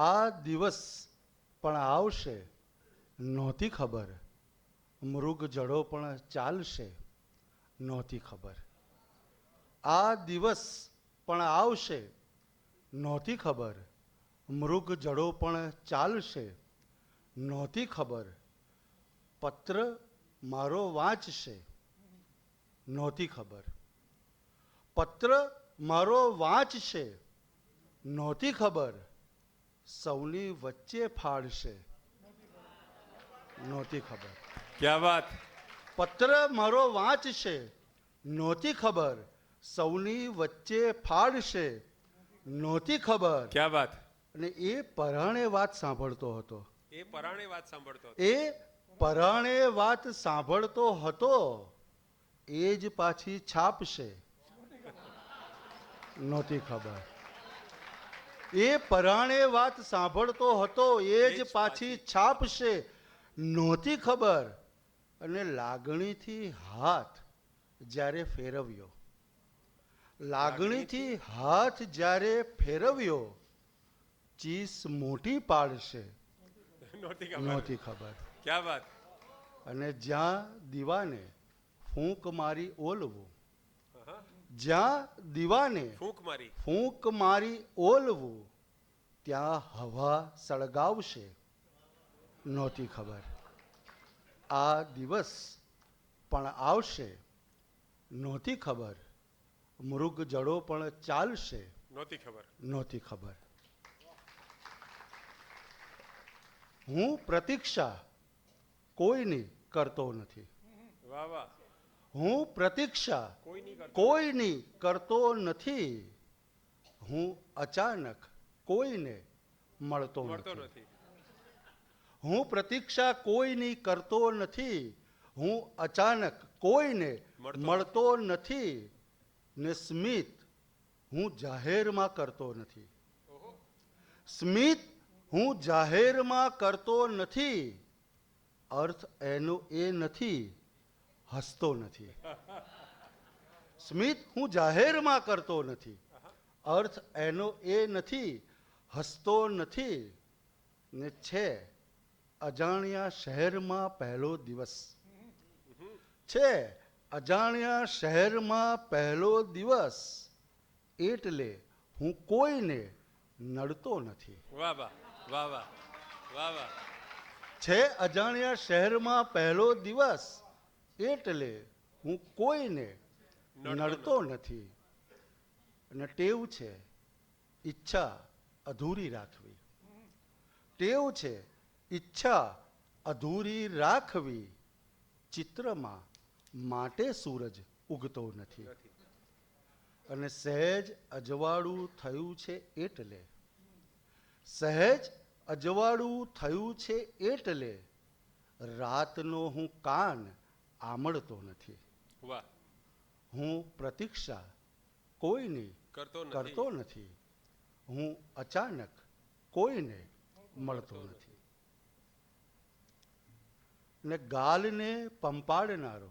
આ દિવસ પણ આવશે. નહોતી ખબર. મૃગ જડો પણ ચાલશે. નહોતી ખબર. આ દિવસ પણ આવશે. નહોતી ખબર. મૃગ જડો પણ ચાલશે. નહોતી ખબર. પત્ર મારો વાંચશે. નહોતી ખબર. પત્ર મારો વાંચશે. નહોતી ખબર. સૌની વચ્ચે ફાળશે નહોતી ખબર. ક્યાં વાત? પત્ર મારો વાંચશે. નહોતી ખબર. સૌની વચ્ચે ફાળશે નહોતી ખબર. ક્યાં વાત? અને એ પરાણે વાત સાંભળતો હતો. એ પરાણે વાત સાંભળતો હતો. એ પરાણે વાત સાંભળતો હતો. એ જ પાછી છાપશે. નહોતી ખબર. એ પરાણે વાત સાંભળતો હતો એ જ પાછી છાપશે. નહોતી ખબર. અને લાગણીથી હાથ જ્યારે ફેરવ્યો. લાગણીથી હાથ જ્યારે ફેરવ્યો ચીસ મોટી પાડશે. નહોતી ખબર. ક્યાં વાત? અને જ્યાં દીવાને ફૂંક મારી ઓલવું. જ્યાં દીવાને ફૂંક મારી. ફૂંક મારી ઓલવું ત્યાં હવા સળગાવશે. નહોતી ખબર. આ દિવસ પણ આવશે. નહોતી ખબર. મૃગ જડો પણ ચાલશે. નહોતી ખબર. નહોતી ખબર. હું પ્રતીક્ષા કોઈની કરતો નથી. વાહ વાહ. હું પ્રતીક્ષા કોઈ નહીં કરતો કોઈની કરતો નથી. હું અચાનક કોઈને મળતો નથી. હું પ્રતીક્ષા કોઈની કરતો નથી. હું અચાનક કોઈને મળતો નથી. ને સ્મિત હું જાહેરમાં કરતો નથી. સ્મિત હું જાહેરમાં કરતો નથી. અર્થ એનો એ નથી હસતો નથી. સ્મિત હું જાહેરમાં કરતો નથી. અર્થ એનો એ નથી હસતો નથી ને છે અજાણ્યા શહેરમાં પહેલો દિવસ. છે અજાણ્યા શહેરમાં પહેલો દિવસ એટલે હું કોઈને નડતો નથી. વાહ વાહ વાહ વાહ વાહ વાહ. છે અજાણ્યા શહેરમાં પહેલો દિવસ એટલે હું કોઈને નડતો નથી. અને ટેવ છે ઈચ્છા અધૂરી રાખવી. ટેવ છે ઈચ્છા અધૂરી રાખવી ચિત્રમાં માટે સૂરજ ઉગતો નથી નથી. અને સહેજ અજવાળું થયું છે એટલે. સહેજ અજવાળું થયું છે એટલે રાતનો હું કાન આમળતો નથી. વાહ. હું પ્રતીક્ષા કોઈની કરતો નથી. કરતો નથી. હું અચાનક કોઈને મળતો નથી. ને ગાલને પંપાડનારો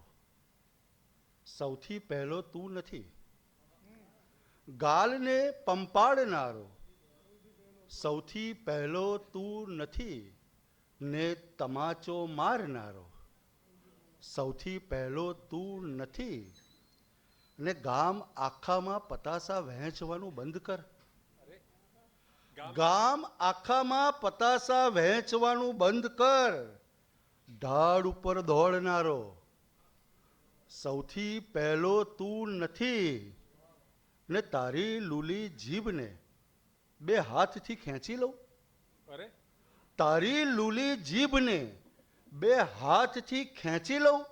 સૌથી પહેલો તું નથી. ગાલને પંપાડનારો સૌથી પહેલો તું નથી ને તમાચો મારનારો સૌથી પહેલો તું નથી. ને ગામ આખામાં પતાસા વહેંચવાનું બંધ કર. ગામ આખામાં પતાસા વહેંચવાનું બંધ કર. ઢાળ ઉપર દોડનારો. સૌથી પહેલો તું નથી. ને તારી લૂલી જીભને બે હાથથી ખેંચી લઉં. તારી લૂલી જીભને બે હાથથી ખેંચી લઉં?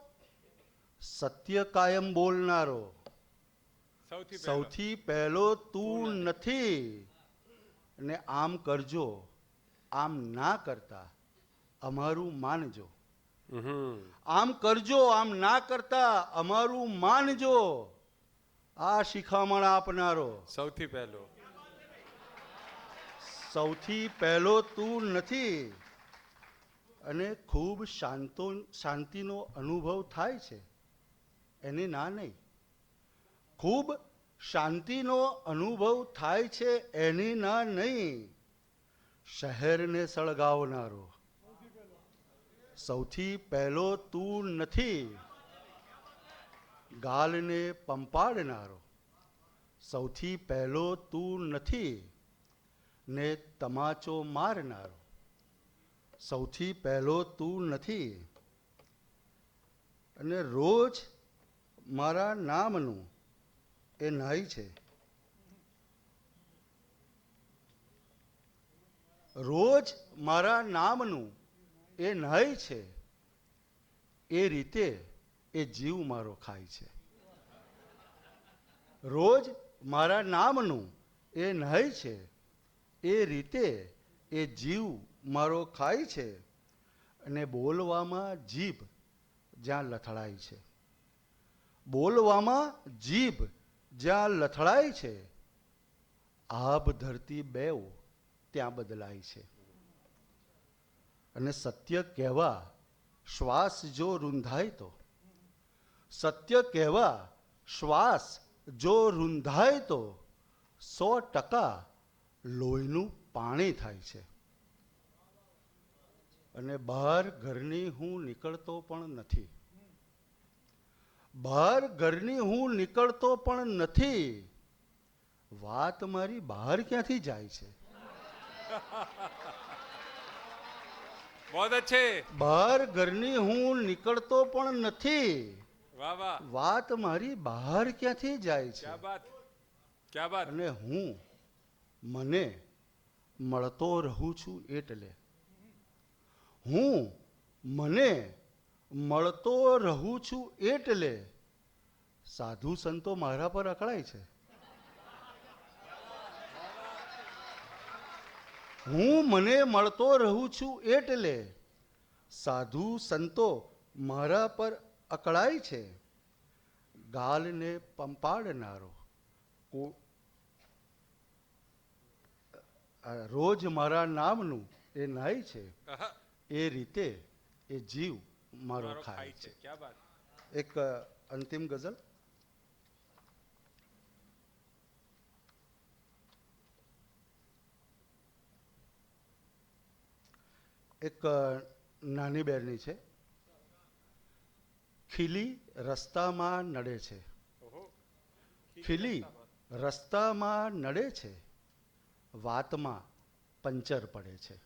સત્ય કાયમ બોલનારો. સૌથી પહેલો. તું નથી. ને આમ કરજો આમ ના કરતા અમારું માનજો. હમ. આમ કરજો આમ ના કરતા અમારું માનજો. આ શિખામણ આપનારો. સૌથી પહેલો. સૌથી પહેલો તું નથી. અને ખૂબ શાંતો, શાંતિનો અનુભવ થાય છે. એની ના નહીં. ખૂબ શાંતિનો અનુભવ થાય છે એની ના નહીં. શહેરને સળગાવનારો. સૌથી પહેલો તું નથી. ગાલને પંપાડનારો. સૌથી પહેલો તું નથી. ને તમાચો મારનારો. સૌથી પહેલો તું નથી. અને રોજ મારા નામનું એ નાય છે. રોજ મારા નામનું એ નાય છે. એ રીતે એ જીવ મારો ખાય છે. રોજ મારા નામનું એ નાય છે. એ રીતે એ જીવ મારો ખાય છે અને બોલવામાં જીભ જ્યાં લથડાય છે. બોલવામાં જીભ જ્યાં લથડાય છે, આભ ધરતી બેવ ત્યાં બદલાય છે. અને સત્ય કહેવા શ્વાસ જો રૂંધાય તો, સત્ય કહેવા શ્વાસ જો રૂંધાય તો, સો ટકા લોહીનું પાણી થાય છે. અને બહાર ઘરની હું નીકળતો પણ નથી. બહાર ઘરની હું નીકળતો પણ નથી. વાત મારી બહાર ક્યાંથી જાય છે? બહાર ઘરની હું નીકળતો પણ નથી. વાત મારી બહાર ક્યાંથી જાય છે? અને હું મને મળતો રહું છું એટલે. હું મને મળતો રહું છું એટલે. સાધુ સંતો મારા પર અકળાય છે. હું મને મળતો રહું છું એટલે. સાધુ સંતો મારા પર અકળાય છે. ગાલને પંપાડનારો કો- આ રોજ મારા નામનું એ નાય છે. એ રીતે એ જીવ મારો ખાય છે. એક અંતિમ ગઝલ. એક નાની બેરની છે. ખીલી રસ્તામાં નડે છે. ખીલી રસ્તામાં નડે છે. વાતમાં પંચર પડે છે.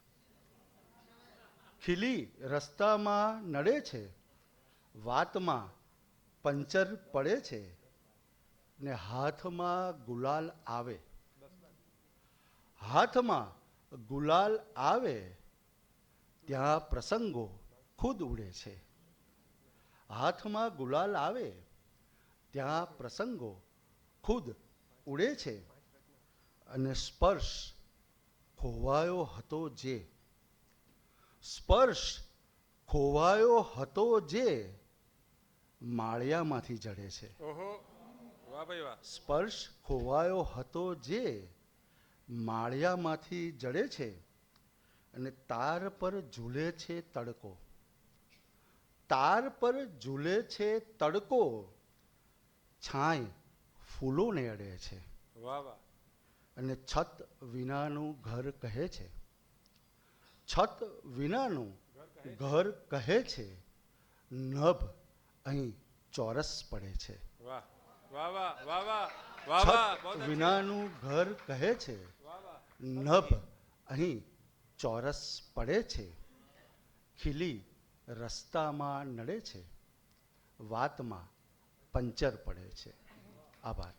ખીલી રસ્તામાં નડે છે, વાતમાં પંચર પડે છે ને હાથમાં ગુલાલ આવે. હાથમાં ગુલાલ આવે, ત્યાં પ્રસંગો ખુદ ઉડે છે. હાથમાં ગુલાલ આવે, ત્યાં પ્રસંગો ખુદ ઉડે છે. અને સ્પર્શ ખોવાયો હતો જે. સ્પર્શ ખોવાયો હતો જે માળિયામાંથી જડે છે. સ્પર્શ ખોવાયો હતો જે માળિયામાંથી જડે છે અને તાર પર ઝૂલે છે તડકો. તાર પર ઝૂલે છે તડકો છાંય ફૂલોને અડે છે. વાહ વાહ. અને છત વિનાનું ઘર કહે છે. છત વિનાનું ઘર કહે છે. નભ અહીં ચોરસ પડે છે. વિનાનું ઘર કહે છે. નભ અહીં ચોરસ પડે છે. ખીલી રસ્તામાં નડે છે. વાતમાં પંચર પડે છે. આભાર.